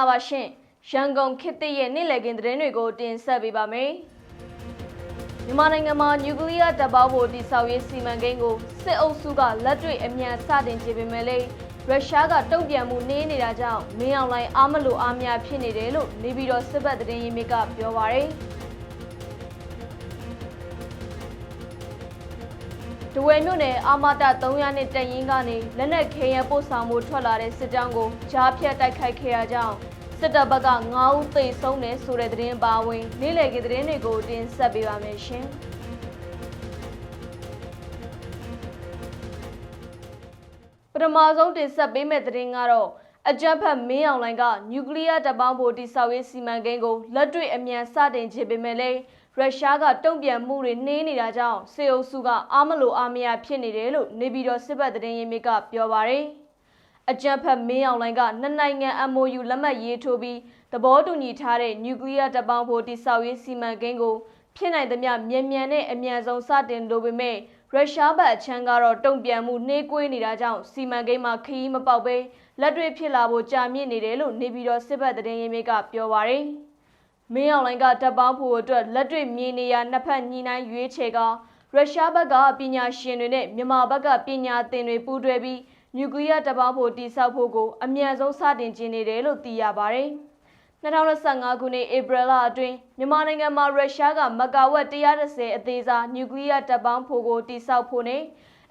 လာပါရှင်ရန်ကုန်ခေတ်သစ်ရဲ့နေ့လည်ခင်းသတင်းတွေကိုတင်ဆက်ပေးပါမယ်မြန်မာနိုင်ငံမှာနျူကလ িয়ার တပ်ပေါင်းဖို့တိစောက်ရေးစီမံကိန်းကိုစစ်အုပ်စုကလက်တွေ့အမြန်စတင်ခြင်းပေမဲ့လည်းရုရှားကတုံ့ပြန်မှုနှင်းနေတာကြောင့်မင်းအောင်လှိုင်အားမလို့အားမရဖြစ်နေတယ်လို့နေပြည်တော်စစ်ဘက်သတင်းရင်းမြစ်ကပြောပါရယ် တဝဲမြို့နယ်အာမတာ300နဲ့တရင်ကနေလက်နက်ခဲယံပို့ဆောင်မှုထွက်လာတဲ့စစ်ကြောင်းကိုကြားဖြတ်တိုက်ခိုက်ခဲ့ရကြောင်းစစ်တပ်ဘက်က9ဦးသေဆုံးတယ်ဆိုတဲ့သတင်းပါဝင်နေ့လည်ကသတင်းတွေကိုတင်ဆက်ပေးပါမယ်ရှင်။ပထမဆုံးတင်ဆက်ပေးမယ့်သတင်းကတော့အကြံဖက်မင်းအောင်လိုင်ကနျူကလ িয়ার တပ်ပေါင်းဖို့တိစောက်ရေးစီမံကိန်းကိုလက်တွေ့အမြန်စတင်ခြင်းပေမဲ့လည်း ရုရှားကတုံ့ပြန်မှုတွေနှင်းနေတာကြောင့်စေအုပ်စုကအာမလို့အာမရဖြစ်နေတယ်လို့နေပြည်တော်စစ်ဘက်သတင်းရင်းမြစ်ကပြောပါရယ်အကြံဖက်မင်းအောင်လိုင်ကနှစ်နိုင်ငံ MOU လက်မှတ်ရေးထိုးပြီးသဘောတူညီထားတဲ့နျူကလ িয়ার တပ်ပေါင်းဖို့တိစောက်ရေးစီမံကိန်းကိုဖြစ်နိုင်သမျှမြန်မြန်နဲ့အမြန်ဆုံးစတင်လိုပေမဲ့ရုရှားဘက်အချမ်းကတော့တုံ့ပြန်မှုနှေးကွေးနေတာကြောင့်စီမံကိန်းမှာခရီးမပေါက်ပဲလက်တွေ့ဖြစ်လာဖို့ကြာမြင့်နေတယ်လို့နေပြည်တော်စစ်ဘက်သတင်းရင်းမြစ်ကပြောပါရယ် မင်းအောင်လိုင်ကတပ်ပေါင်းဖို့အတွက်လက်တွေ့မြေနေရာနှစ်ဖက်ညှိနှိုင်းရွေးချယ်ကရုရှားဘက်ကပညာရှင်တွေနဲ့မြန်မာဘက်ကပညာသင်တွေပူးတွဲပြီးနျူကလ িয়ার တပ်ပေါင်းဖို့တိစောက်ဖို့ကိုအမြန်ဆုံးစတင်ကျင်းနေတယ်လို့သိရပါရယ်2025ခုနှစ်ဧပြီလအတွင်းမြန်မာနိုင်ငံမှာရုရှားကမကာဝက်130အသေးစားနျူကလ িয়ার တပ်ပေါင်းဖို့ကိုတိစောက်ဖို့နဲ့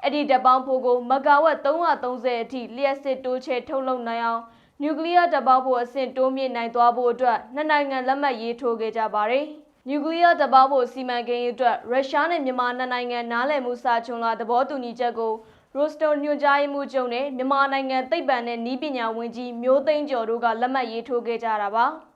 အဲ့ဒီတပ်ပေါင်းဖို့ကိုမကာဝက်330အထိလျှက်စစ်တိုးချဲထုတ်လုပ်နိုင်အောင် နျူကလ িয়ার တပ်ပေါင်းဖို့အဆင့်တိုးမြင့်နိုင်သွားဖို့အတွက်နှစ်နိုင်ငံလက်မှတ်ရေးထိုးခဲ့ကြပါတယ်။နျူကလ িয়ার တပ်ပေါင်းဖို့စီမံကိန်းအတွက်ရုရှားနဲ့မြန်မာနှစ်နိုင်ငံနားလည်မှုစာချုပ်လာသဘောတူညီချက်ကိုရိုစတိုညွှန်ကြားရေးမှူးချုပ်နဲ့မြန်မာနိုင်ငံသိပ္ပံနဲ့နည်းပညာဝန်ကြီးမျိုးသိန်းကျော်တို့ကလက်မှတ်ရေးထိုးခဲ့ကြတာပါ။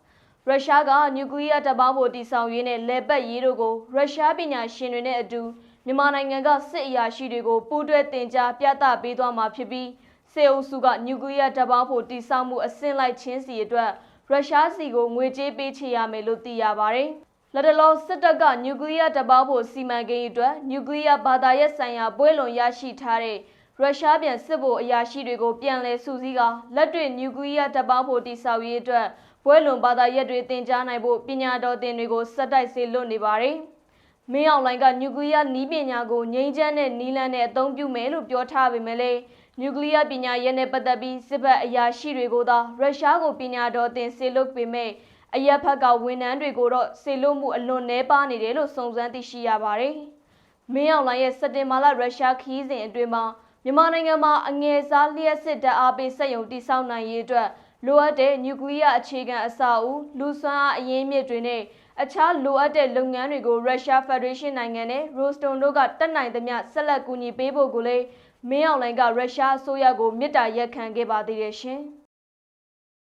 ရုရှားကနျူကလ িয়ার တပ်ပေါင်းဖို့တည်ဆောက်ရေးနဲ့လေပတ်ရေးတို့ကိုရုရှားပညာရှင်တွေနဲ့အတူမြန်မာနိုင်ငံကစစ်အရာရှိတွေကိုပူးတွဲတင် जा ပြသပေးသွားမှာဖြစ်ပြီး စေအုပ်စုကနျူကလ িয়ার တပ်ပေါင်းဖို့တည်ဆောက်မှုအဆင့်လိုက်ချင်းစီအတွက်ရုရှားစီကိုငွေကြေးပေးချေရမယ်လို့သိရပါတယ်။လက်တလောစစ်တပ်ကနျူကလ িয়ার တပ်ပေါင်းဖို့စီမံကိန်းအတွက်နျူကလ িয়ার ဘာသာရပ်ဆိုင်ရာပွဲလွန်ရရှိထားတဲ့ရုရှားပြန်စစ်ဗိုလ်အရာရှိတွေကိုပြန်လည်စုစည်းကလက်တွေ့နျူကလ িয়ার တပ်ပေါင်းဖို့တည်ဆောက်ရေးအတွက်ဘွဲလွန်ဘာသာရပ်တွေတင် जा နိုင်ဖို့ပညာတော်သင်တွေကိုစက်တိုက်စေလွတ်နေပါတယ်။မင်းအောင်လှိုင်ကနျူကလ িয়ার နီးပညာကိုငြိမ်းချမ်းတဲ့နီးလန်းနဲ့အသုံးပြုမယ်လို့ပြောထားပေမဲ့လည်း နျူကလ িয়ার ပညာရပ်နဲ့ပတ်သက်ပြီးစစ်ဘက်အရာရှိတွေကိုသာရုရှားကိုပညာတော်သင်စေလွတ်ပေမဲ့အရက်ဖက်ကဝန်ထမ်းတွေကိုတော့စေလွတ်မှုအလွန်နှဲပါနေတယ်လို့စုံစမ်းသိရှိရပါတယ်။မင်းအောင်လှိုင်ရဲ့စက်တင်ဘာလရုရှားခီးစဉ်အတွင်းမှာမြန်မာနိုင်ငံမှာအငယ်စားလျှက်စစ်တပ်အားပေးစက်ရုံတိစောက်နိုင်ရေးအတွက်လိုအပ်တဲ့နျူကလ িয়ার အခြေခံအဆောက်အဦလူစွမ်းအားအရင်းမြစ်တွေနဲ့အခြားလိုအပ်တဲ့လုပ်ငန်းတွေကိုရုရှားဖက်ဒရေးရှင်းနိုင်ငံနဲ့ရိုစတွန်တို့ကတက်နိုင်သမျှဆက်လက်ကူညီပေးဖို့ကိုလည်း မင်းအောင်လှိုင်ကရုရှားအစိုးရကိုမြစ်တာရက်ခံခဲ့ပါသေးတယ်ရှင်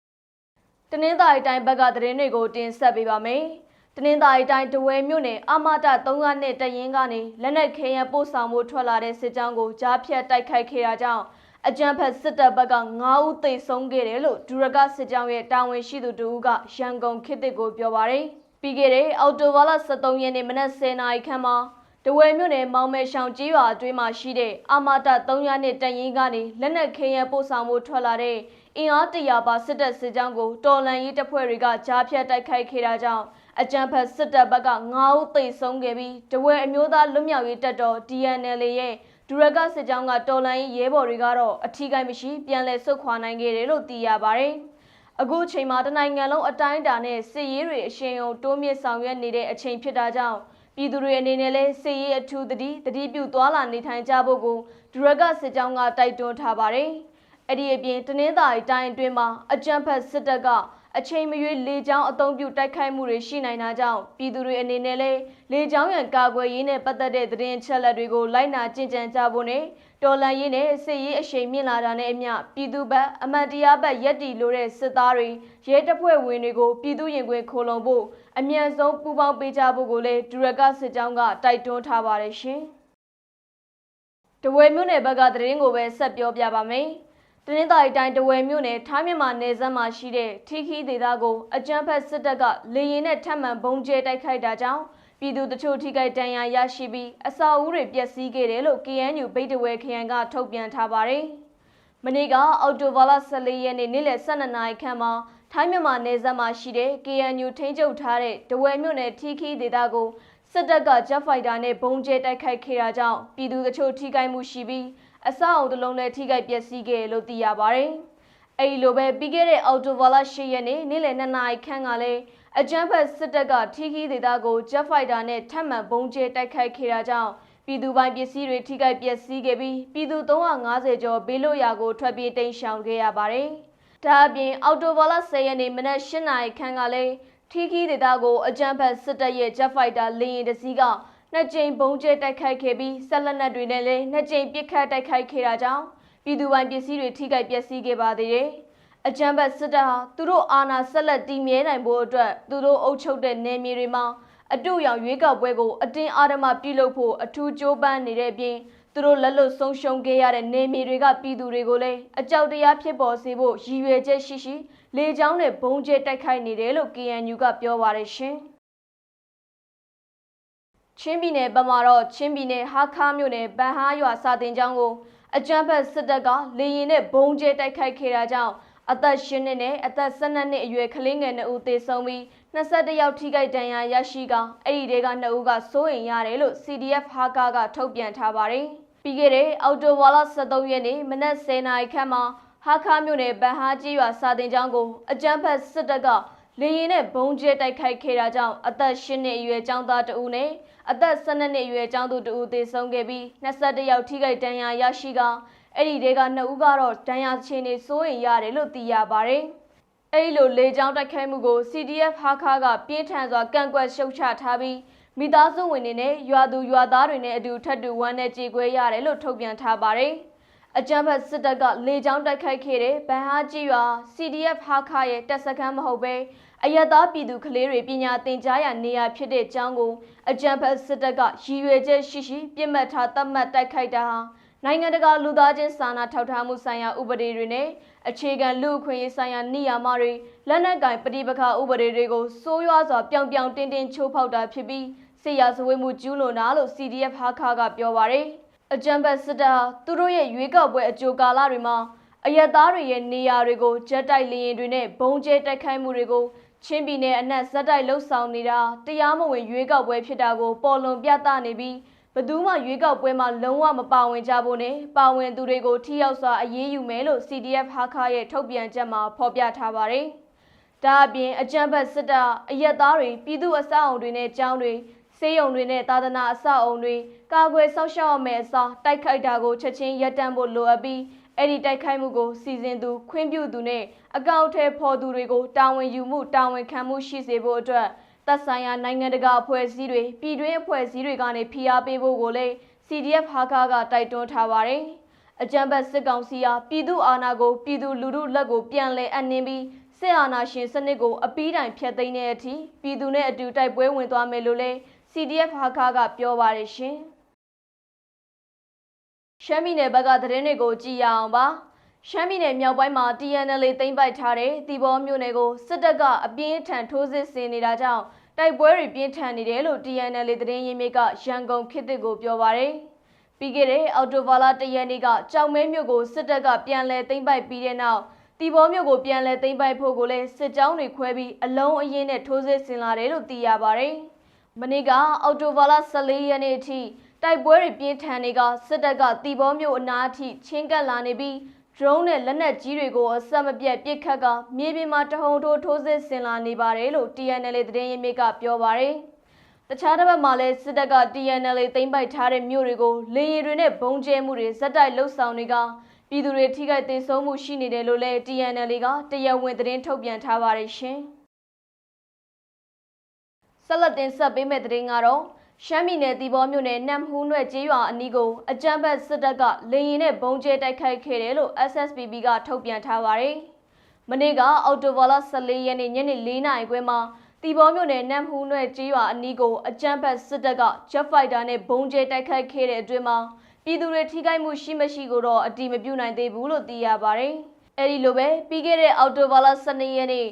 ။တနင်္သာရီတိုင်းဘက်ကသတင်းတွေကိုတင်ဆက်ပေးပါမယ်။တနင်္သာရီတိုင်းတဝဲမြို့နယ်အာမတာ300နဲ့တရင်ကနေလက်နက်ခဲယံပို့ဆောင်မှုထွက်လာတဲ့စစ်ကြောင်းကိုကြားဖြတ်တိုက်ခိုက်ခဲ့တာကြောင့်အကြံဖက်စစ်တပ်ဘက်က9ဦးသေဆုံးခဲ့တယ်လို့ဒူရကစစ်ကြောင်းရဲ့တာဝန်ရှိသူတူကရန်ကုန်ခေတ်တစ်ကိုပြောပါရယ်ပြီးခဲ့တဲ့အော်တိုဘာလ23ရက်နေ့မနက်10:00နာရီခန့်မှာ တဝဲမြို့နယ်မောင်မဲရှောင်ကြီးရွာအတွင်းမှာရှိတဲ့အာမတာ300နဲ့တရင်ကနေလက်နက်ခဲယံပို့ဆောင်မှုထွက်လာတဲ့အင်အားတရာပါစစ်တပ်စစ်ကြောင်းကိုတော်လန်ရေးတပ်ဖွဲ့တွေကကြားဖြတ်တိုက်ခိုက်ခဲ့တာကြောင့်အကြံဖက်စစ်တပ်ဘက်က9ဦးသေဆုံးခဲ့ပြီးတဝဲအမျိုးသားလွတ်မြောက်ရေးတပ်တော် DNL ရဲ့ဒူရကစစ်ကြောင်းကတော်လန်ရေးရဲဘော်တွေကတော့အထီးကိုင်းမရှိပြန်လည်ဆုတ်ခွာနိုင်ခဲ့တယ်လို့သိရပါတယ်။အခုချိန်မှာတနိုင်ငံလုံးအတိုင်းအတာနဲ့စစ်ရေးတွေအရှင်ယုံတိုးမြင့်ဆောင်ရွက်နေတဲ့အချိန်ဖြစ်တာကြောင့် ပြည်သူတွေအနေနဲ့လည်းစစ်ရေးအထူးတတိတတိပြုသွားလာနေထိုင်ကြဖို့ကိုဒူရကစစ်ကြောင်းကတိုက်တွန်းထားပါတယ်။အဲ့ဒီအပြင်တနင်္သာရီတိုင်းအတွင်းမှာအကြံဖက်စစ်တပ်ကအချိန်မရွေးလေကြောင်းအုံပြုတိုက်ခိုက်မှုတွေရှိနိုင်တာကြောင့်ပြည်သူတွေအနေနဲ့လည်းလေကြောင်းရန်ကာကွယ်ရေးနဲ့ပတ်သက်တဲ့သတင်းချက်လက်တွေကိုလိုက်နာကျင့်ကြံကြဖို့နဲ့ တော်လန်ရေးနဲ့စစ်ရေးအရှိန်မြင့်လာတာနဲ့အမျှပြည်သူဘက်အမတ်တရားဘက်ရက်တီလိုတဲ့စစ်သားတွေရဲတပ်ဖွဲ့ဝင်တွေကိုပြည်သူရင်ခွင်ခိုလုံဖို့အမြန်ဆုံးပူးပေါင်းပေးကြဖို့ကိုလည်းဒူရကစစ်ကြောင်းကတိုက်တွန်းထားပါတယ်ရှင်။တဝဲမြို့နယ်ဘက်ကသတင်းကိုပဲဆက်ပြောပြပါမယ်။တနင်္သာရီတိုင်းတဝယ်မြို့နယ်ထိုင်းမြန်မာနယ်စပ်မှာရှိတဲ့ထီခီဒေသကိုအကြမ်းဖက်စစ်တပ်ကလေရင်နဲ့ထပ်မံဘုံကျဲတိုက်ခိုက်တာကြောင့် ပြည်သူတချို့ထိခိုက်ဒဏ်ရာရရှိပြီးအစာအုပ်တွေပျက်စီးခဲ့တယ်လို့ KNU ဗိတ်တဝဲခရိုင်ကထုတ်ပြန်ထားပါတယ်။မနေ့ကအော်တိုဘာလ14ရက်နေ့နေ့လယ်12နာရီခန့်မှာထိုင်းမြန်မာနယ်စပ်မှာရှိတဲ့ KNU ထိန်းချုပ်ထားတဲ့ဒဝယ်မြို့နယ်ထီခီဒေသကိုစစ်တပ်ကဂျက်ဖိုက်တာနဲ့ဘုံကျဲတိုက်ခိုက်ခဲ့တာကြောင့်ပြည်သူတချို့ထိခိုက်မှုရှိပြီးအဆောက်အုံတစ်လုံးလည်းထိခိုက်ပျက်စီးခဲ့တယ်လို့သိရပါတယ်။အဲဒီလိုပဲပြီးခဲ့တဲ့အော်တိုဘာလ10ရက်နေ့နေ့လယ်2နာရီခန့်ကလည်း အကြမ်းဖက်စစ်တပ်ကထီခီဒေသကိုဂျက်ဖိုက်တာနဲ့ထပ်မံဘုံကျဲတိုက်ခိုက်ခဲ့တာကြောင့်ပြည်သူပိုင်ပစ္စည်းတွေထိခိုက်ပျက်စီးခဲ့ပြီးပြည်သူ350ကျော်ဘေးလွတ်ရာကိုထွက်ပြေးတိမ်းရှောင်ခဲ့ရပါတယ်။ဒါအပြင်အော်တိုဘာလ10ရက်နေ့မနက်8နာရီခန့်ကလည်းထီခီဒေသကိုအကြမ်းဖက်စစ်တပ်ရဲ့ဂျက်ဖိုက်တာလေယာဉ်တစ်စီးကနှစ်ကြိမ်ဘုံကျဲတိုက်ခိုက်ခဲ့ပြီးဆက်လက်နက်တွေနဲ့လည်းနှစ်ကြိမ်ပစ်ခတ်တိုက်ခိုက်ခဲ့တာကြောင့်ပြည်သူပိုင်ပစ္စည်းတွေထိခိုက်ပျက်စီးခဲ့ပါသေးတယ်။ အကြမ်းဖက်စစ်တပ်ဟာသူတို့အာဏာဆက်လက်တည်မြဲနိုင်ဖို့အတွက်သူတို့အုပ်ချုပ်တဲ့နယ်မြေတွေမှာအတူရောင်ရွေးကောက်ပွဲကိုအတင်းအားဓမ္မပြုလုပ်ဖို့အထူးကြိုးပမ်းနေတဲ့အပြင်သူတို့လက်လွတ်ဆုံးရှုံးခဲ့ရတဲ့နေမြေတွေကပြည်သူတွေကိုလည်းအကြောက်တရားဖြစ်ပေါ်စေဖို့ရည်ရွယ်ချက်ရှိရှိလေကြောင်းနဲ့ဘုံကျဲတိုက်ခိုက်နေတယ်လို့ KNU ကပြောပါတယ်ရှင်။ချင်းပြည်နယ်ဗမာတော့ချင်းပြည်နယ်ဟာခါမြို့နယ်ဗန်ဟာရွာစာတင်ကျောင်းကိုအကြမ်းဖက်စစ်တပ်ကလေရင်နဲ့ဘုံကျဲတိုက်ခိုက်ခဲ့တာကြောင့် အသက်ရှင်နှစ်နဲ့အသက်12နှစ်အရွယ်ကလေးငယ်2ဦးသေဆုံးပြီး21ယောက်ထိခိုက်ဒဏ်ရာရရှိကအဲ့ဒီတွေက2ဦးကစိုးရိမ်ရတယ်လို့ CDF ဟာကာကထုတ်ပြန်ထားပါတယ်။ပြီးခဲ့တဲ့အော်တိုဝါလာ23ရက်နေ့မနက်10:00နာရီခန့်မှာဟာခါမြို့နယ်ဗန်ဟာကြီးရွာစာတင်ကျောင်းကိုအကြမ်းဖက်စစ်တပ်ကလေရင်နဲ့ဘုံကျဲတိုက်ခိုက်ခဲ့တာကြောင့်အသက်10နှစ်အရွယ်ကျောင်းသား2ဦးနဲ့အသက်12နှစ်အရွယ်ကျောင်းသူ2ဦးသေဆုံးခဲ့ပြီး21ယောက်ထိခိုက်ဒဏ်ရာရရှိက အဲ့ဒီတွေက2ဦးကတော့ဒဏ်ရာခြေနေစိုးရင်ရတယ်လို့သိရပါတယ်။အဲ့ဒီလိုလေကြောင်းတိုက်ခိုက်မှုကို CDF ဟာခါကပြင်းထန်စွာကန့်ကွက်ရှုတ်ချထားပြီးမိသားစုဝင်တွေနဲ့ရွာသူရွာသားတွေနဲ့အတူထပ်တူဝမ်းနဲ့ကြေကွဲရတယ်လို့ထုတ်ပြန်ထားပါတယ်။အကြမ်းဖက်စစ်တပ်ကလေကြောင်းတိုက်ခိုက်ခဲ့တဲ့ဗန်ဟာကြီးရွာ CDF ဟာခါရဲ့တပ်စခန်းမဟုတ်ပဲအယက်သားပြည်သူကလေးတွေပညာသင်ကြားရာနေရာဖြစ်တဲ့ကျောင်းကိုအကြမ်းဖက်စစ်တပ်ကရည်ရွယ်ချက်ရှိရှိပြစ်မှတ်ထားသတ်မှတ်တိုက်ခိုက်တာဟာ နိုင်ငံတကာလူသားချင်းစာနာထောက်ထားမှုဆိုင်ရာဥပဒေတွေနဲ့အခြေခံလူအခွင့်အရေးဆိုင်ရာနေရာမတွေလက်နက်ကင်ပဋိပက္ခဥပဒေတွေကိုစိုးရွားစွာပြောင်ပြောင်တင်းတင်းချိုးဖောက်တာဖြစ်ပြီးစစ်ရာဇဝတ်မှုကျူးလွန်တာလို့ CDF ဟာခါကပြောပါရယ်အကြံပတ်စစ်တပ်ဟာသူတို့ရဲ့ရွေးကောက်ပွဲအကြိုကာလတွေမှာအယက်သားတွေရဲ့နေရာတွေကိုဂျက်တိုက်လေယာဉ်တွေနဲ့ဘုံကျဲတိုက်ခိုက်မှုတွေကိုချင်းပြည်နယ်အနှံ့ဇက်တိုက်လှုပ်ဆောင်နေတာတရားမဝင်ရွေးကောက်ပွဲဖြစ်တာကိုပေါ်လွန်ပြသနေပြီး ဘသူမှရွေးကောက်ပွဲမှာလုံးဝမပါဝင်ကြဖို့နဲ့ပါဝင်သူတွေကိုထိရောက်စွာအရေးယူမယ်လို့ CDF ဟာခါရဲ့ထုတ်ပြန်ချက်မှာဖော်ပြထားပါတယ်။ဒါအပြင်အကြမ်းဖက်စစ်တပ်အရက်သားတွေပြည်သူအဆောက်အုံတွေနဲ့ကျောင်းတွေစေယုံတွေနဲ့သာသနာအဆောက်အုံတွေကာကွယ်ဆောက်ရှောက်ရမယ့်အစားတိုက်ခိုက်တာကိုချက်ချင်းရပ်တန့်ဖို့လိုအပ်ပြီးအဲ့ဒီတိုက်ခိုက်မှုကိုစီစဉ်သူခွင့်ပြုသူနဲ့အကောင့်ထဲဖော်သူတွေကိုတာဝန်ယူမှုတာဝန်ခံမှုရှိစေဖို့အတွက် သက်ဆိုင်ရာနိုင်ငံတကာအဖွဲ့အစည်းတွေပြည်တွင်းအဖွဲ့အစည်းတွေကနေဖိအားပေးဖို့ကိုလည်း CDF ဟာကာကတိုက်တွန်းထားပါတယ်။အကြံဘတ်စစ်ကောင်စီဟာပြည်သူအာဏာကိုပြည်သူလူထုလက်ကိုပြန်လည်အနှင်းပြီးစစ်အာဏာရှင်စနစ်ကိုအပီးတိုင်ဖျက်သိမ်းတဲ့အထိပြည်သူနဲ့အတူတိုက်ပွဲဝင်သွားမယ်လို့လည်း CDF ဟာကာကပြောပါတယ်ရှင်။ရှမ်းပြည်နယ်ဘက်ကသတင်းတွေကိုကြည့်ရအောင်ပါရှမ်းပြည်နယ်မြောက်ပိုင်းမှာ TNL သိမ်းပိုက်ထားတဲ့တီဘောမြို့နယ်ကိုစစ်တပ်ကအပြင်းထန်ထိုးစစ်ဆင်နေတာကြောင့် တိုက်ပွဲတွေပြင်းထန်နေတယ်လို့ TNL သတင်းရင်းမြစ်ကရန်ကုန်ခေတ်သစ်ကိုပြောပါရယ်ပြီးခဲ့တဲ့အော်တိုဘာလတရက်နေ့ကကြောင်မဲမြို့ကိုစစ်တပ်ကပြန်လည်သိမ်းပိုက်ပြီးတဲ့နောက်တီဘောမြို့ကိုပြန်လည်သိမ်းပိုက်ဖို့ကိုလည်းစစ်ကြောင်းတွေခွဲပြီးအလုံးအရင်နဲ့ထိုးစစ်ဆင်လာတယ်လို့သိရပါရယ်မနေ့ကအော်တိုဘာလ14ရက်နေ့အထိတိုက်ပွဲတွေပြင်းထန်နေကစစ်တပ်ကတီဘောမြို့အနားအထိချင်းကပ်လာနေပြီး drone နဲ့လက်နက်ကြီးတွေကိုအဆက်မပြတ်ပစ်ခတ်ကမြေပြင်မှာတဟုန်ထိုးထိုးစစ်ဆင်လာနေပါတယ်လို့ TNL သတင်းရင်းမြစ်ကပြောပါတယ်။တခြားတစ်ပတ်မှာလည်းစစ်တပ်က TNL သိမ်းပိုက်ထားတဲ့မြို့တွေကိုလေယာဉ်တွေနဲ့ဘုံကျဲမှုတွေဇက်တိုက်လှုပ်ဆောင်နေကပြည်သူတွေထိခိုက်ဒေဆုံးမှုရှိနေတယ်လို့လည်း TNL ကတရားဝင်သတင်းထုတ်ပြန်ထားပါတယ်ရှင်။ဆက်လက်တင်ဆက်ပေးမယ့်သတင်းကတော့ ရှမ်းပြည်နယ်တီဘောမြို့နယ်နမ်ဟူးနွဲ့ကျေးရွာအနီးကိုအကြမ်းဖက်စစ်တပ်ကလေရင်နဲ့ဘုံကျဲတိုက်ခိုက်ခဲ့တယ်လို့ SSPB ကထုတ်ပြန်ထားပါတယ်။မနေ့ကအော်တိုဘာလ14ရက်နေ့ညနေ4နာရီခွဲမှာတီဘောမြို့နယ်နမ်ဟူးနွဲ့ကျေးရွာအနီးကိုအကြမ်းဖက်စစ်တပ်က Jet Fighter နဲ့ဘုံကျဲတိုက်ခိုက်ခဲ့တဲ့အတွင်းမှာပြည်သူတွေထိခိုက်မှုရှိမရှိကိုတော့အတိမပြုနိုင်သေးဘူးလို့သိရပါတယ်။အဲဒီလိုပဲပြီးခဲ့တဲ့အော်တိုဘာလ12ရက်နေ့ည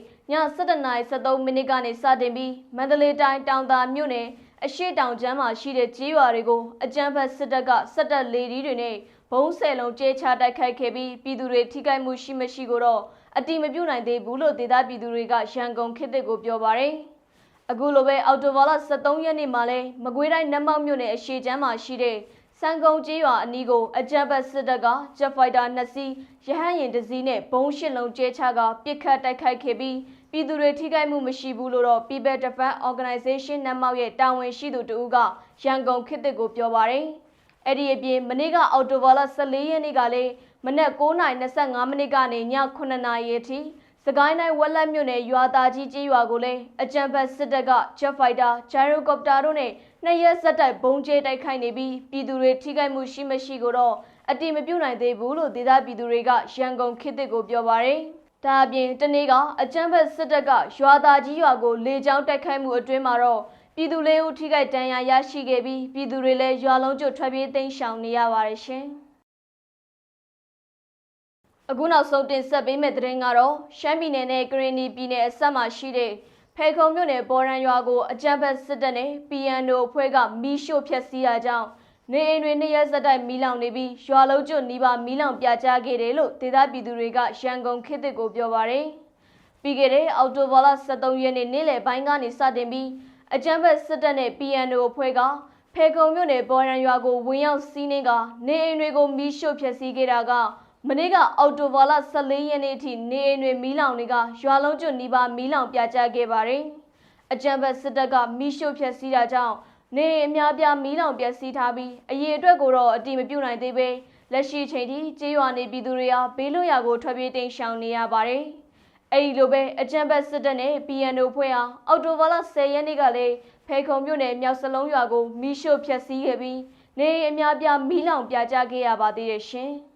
7:73မိနစ်ကနေစတင်ပြီးမန္တလေးတိုင်းတောင်သာမြို့နယ် အရှိတောင်ကျမ်းမှာရှိတဲ့ကြေးရွာတွေကိုအကြမ်းဖက်စစ်တပ်ကစက်တပ်လေဒီတွေနဲ့ဘုံဆယ်လုံးကျဲချတိုက်ခိုက်ခဲ့ပြီးပြည်သူတွေထိခိုက်မှုရှိမရှိကိုတော့အတိမပြုတ်နိုင်သေးဘူးလို့ဒေသပြည်သူတွေကရန်ကုန်ခေတ်သစ်ကိုပြောပါရယ်အခုလိုပဲအော်တိုဘာလ23ရက်နေ့မှာလဲမကွေးတိုင်းနတ်မောက်မြို့နယ်အရှိချမ်းမှာရှိတဲ့ စံကုံကြီးရွာအနီးကိုအကြမ်းဖက်စစ်တပ်ကဂျက်ဖိုက်တာ2စီးရဟန်းရင်တစ်စီးနဲ့ဘုံရှစ်လုံးကျဲချကပစ်ခတ်တိုက်ခိုက်ခဲ့ပြီးပြည်သူတွေထိခိုက်မှုမရှိဘူးလို့တော့ People Defense Organization နတ်မောက်ရဲ့တာဝန်ရှိသူတဦးကရန်ကုန်ခေတ်သစ်ကိုပြောပါရယ်အဲ့ဒီအပြင်မနေ့ကအော်တိုဘာလ14ရက်နေ့ကလည်းမနက်9:25မိနစ်ကနေည9:00နာရီအထိ စကိုင်းတိုင်းဝက်လက်မြို့နယ်ရွာသားကြီးကြီးရွာကိုလည်းအကြံဖက်စစ်တပ်ကဂျက်ဖိုက်တာဂျိုင်ရိုကော်ပတာတို့နဲ့နှစ်ရက်ဆက်တိုက်ဘုံကျဲတိုက်ခိုက်နေပြီးပြည်သူတွေထိခိုက်မှုရှိမရှိကိုတော့အတိမပြုတ်နိုင်သေးဘူးလို့ဒေသပြည်သူတွေကရန်ကုန်ခေတ်သစ်ကိုပြောပါရယ်ဒါအပြင်တနေ့ကအကြမ်းဖက်စစ်တပ်ကရွာသားကြီးရွာကိုလေကြောင်းတိုက်ခိုက်မှုအတွင်းမှာတော့ပြည်သူလေးဦးထိခိုက်ဒဏ်ရာရရှိခဲ့ပြီးပြည်သူတွေလည်းရွာလုံးကျွတ်ထွက်ပြေးတိမ်းရှောင်နေရပါတယ်ရှင်။ အခုနောက်ဆုံးတင်ဆက်ပေးမယ့်သတင်းကတော့ရှမ်းပြည်နယ်နဲ့ကရင်နီပြည်နယ်အစပ်မှာရှိတဲ့ဖေခုံမြို့နယ်ပေါ်ရန်ရွာကိုအကြမ်းဖက်စစ်တပ်နဲ့ PNO အဖွဲ့ကမီးရှို့ဖျက်ဆီးတာကြောင့်နေအိမ်တွေနှစ်ရက်ဆက်တိုက်မီးလောင်နေပြီးရွာလုံးကျွတ်နီးပါးမီးလောင်ပြာကျခဲ့တယ်လို့ဒေသပြည်သူတွေကရန်ကုန်ခေတ်သစ်ကိုပြောပါရယ်။ပြီးခဲ့တဲ့အောက်တိုဘာလ23ရက်နေ့နေ့လယ်ပိုင်းကနေစတင်ပြီးအကြမ်းဖက်စစ်တပ်နဲ့ PNO အဖွဲ့ကဖေကုံမြို့နယ်ပေါ်ရန်ရွာကိုဝင်ရောက်စီးနှင်းကနေအိမ်တွေကိုမီးရှို့ဖျက်ဆီးခဲ့တာက မနေ့ကအော်တိုဘာလ14ရက်နေ့အထိနေအိမ်တွေမီးလောင်တွေကရွာလုံးကျွတ်နီးပါးမီးလောင်ပြကျခဲ့ပါတယ်။အကြမ်းဖက်စစ်တပ်ကမီးရှို့ဖျက်ဆီးတာကြောင့်နေအိမ်အများပြားမီးလောင်ပျက်စီးထားပြီးအရေးအတွက်ကိုတော့အတိမပြုတ်နိုင်သေးပဲလက်ရှိချိန်ထိကြေးရွာနေပြည်သူတွေဟာဘေးလွတ်ရာကိုထွက်ပြေးတိမ်းရှောင်နေရပါတယ်။အဲ့ဒီလိုပဲအကြံဘတ်စစ်တပ်နဲ့ PNO ဖွဲ့ဟာအော်တိုဘာလ10ရက်နေ့ကလည်းဖေခုံမြို့နယ်မြောက်စလုံးရွာကိုမီးရှို့ဖျက်ဆီးခဲ့ပြီးနေအိမ်အများပြားမီးလောင်ပြာကျခဲ့ရပါသေးတယ်ရှင်။